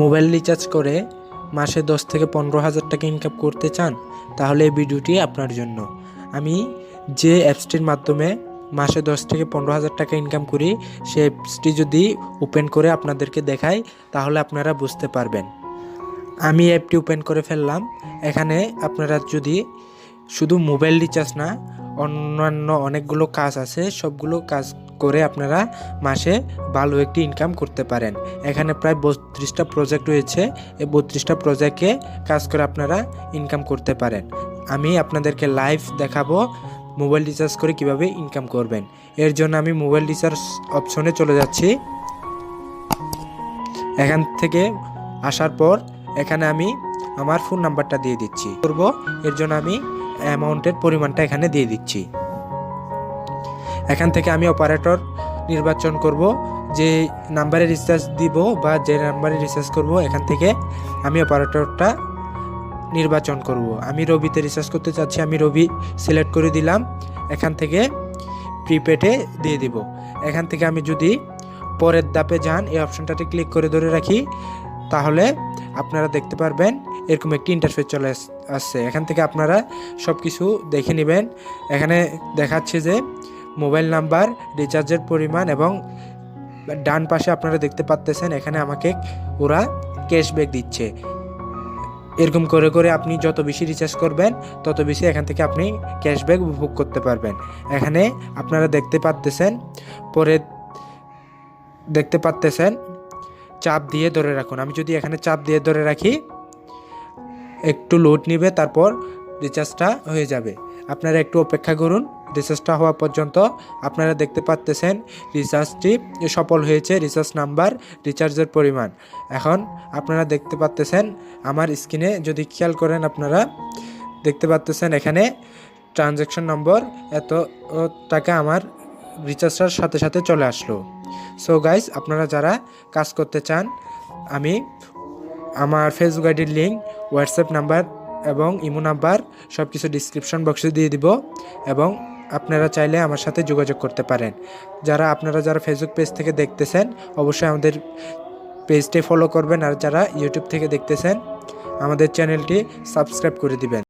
Mobile recharge করে মাসে দশ থেকে পনেরো হাজার টাকা ইনকাম করতে চান, তাহলে এই ভিডিওটি আপনার জন্য। আমি যে অ্যাপসটির মাধ্যমে মাসে দশ থেকে পনেরো হাজার টাকা ইনকাম করি, সে অ্যাপসটি যদি ওপেন করে আপনাদেরকে দেখাই, তাহলে আপনারা বুঝতে পারবেন। আমি অ্যাপটি ওপেন করে ফেললাম। এখানে আপনারা যদি শুধু মোবাইল রিচার্জ না অন্যান্য অনেকগুলো কাজ আছে, সবগুলো কাজ করে আপনারা মাসে ভালো একটি ইনকাম করতে পারেন। এখানে প্রায় বত্রিশটা প্রজেক্ট রয়েছে, এই বত্রিশটা প্রজেক্টে কাজ করে আপনারা ইনকাম করতে পারেন। আমি আপনাদেরকে লাইভ দেখাবো মোবাইল রিচার্জ করে কীভাবে ইনকাম করবেন। এর জন্য আমি মোবাইল রিচার্জ অপশনে চলে যাচ্ছি। এখান থেকে আসার পর এখানে আমি আমার ফোন নাম্বারটা দিয়ে দিচ্ছি। করব, এর জন্য আমি অ্যামাউন্টের পরিমাণটা এখানে দিয়ে দিচ্ছি। এখান থেকে আমি অপারেটর নির্বাচন করব, যে নাম্বারে রিচার্জ দিব বা যে নাম্বারে রিচার্জ করব, এখান থেকে আমি অপারেটরটা নির্বাচন করব। আমি রবিতে রিচার্জ করতে চাচ্ছি, আমি রবি সিলেক্ট করে দিলাম, এখান থেকে প্রিপেডে দিয়ে দিব। এখান থেকে আমি যদি পরের ধাপে যান, এই অপশনটাতে ক্লিক করে ধরে রাখি, তাহলে আপনারা দেখতে পারবেন, এরকম একটি ইন্টারফেস চলে আস- আসছে। এখান থেকে আপনারা সব কিছু দেখে নেবেন। এখানে দেখাচ্ছে যে মোবাইল নাম্বার রিচার্জের পরিমাণ এবং ডান পাশে আপনারা দেখতে পাচ্তেছেন এখানে আমাকে ওরা ক্যাশব্যাক দিচ্ছে। এরকম করে করে আপনি যত বেশি রিচার্জ করবেন, তত বেশি এখান থেকে আপনি ক্যাশব্যাক উপভোগ করতে পারবেন। এখানে আপনারা দেখতে পাচ্তেছেন পরে দেখতে পাচ্তেছেন চাপ দিয়ে ধরে রাখুন। আমি যদি এখানে চাপ দিয়ে ধরে রাখি, একটু লোড নিবে, তারপর রিচার্জটা হয়ে যাবে। আপনারা একটু অপেক্ষা করুন। রিচার্জটা হওয়া পর্যন্ত আপনারা দেখতে পাচ্তেছেন রিচার্জটি সফল হয়েছে রিচার্জ নাম্বার রিচার্জের পরিমাণ। এখন আপনারা দেখতে পাচ্তেছেন আমার স্ক্রিনে যদি খেয়াল করেন আপনারা, দেখতে পাচ্তেছেন এখানে ট্রানজ্যাকশন নম্বর এত টাকা আমার রিচার্জটার সাথে সাথে চলে আসলো। সো গাইস আপনারা যারা কাজ করতে চান, আমি আমার ফেসবুক আইডির লিঙ্ক হোয়াটসঅ্যাপ নাম্বার এবং ইমো নাম্বার সব কিছু ডিসক্রিপশন বক্সে দিয়ে দিব এবং আপনারা চাইলে আমার সাথে যোগাযোগ করতে পারেন। যারা আপনারা যারা ফেসবুক পেজ থেকে দেখতেছেন, অবশ্যই আমাদের পেজটি ফলো করবেন আর যারা ইউটিউব থেকে দেখতেছেন, আমাদের চ্যানেলটি সাবস্ক্রাইব করে দিবেন।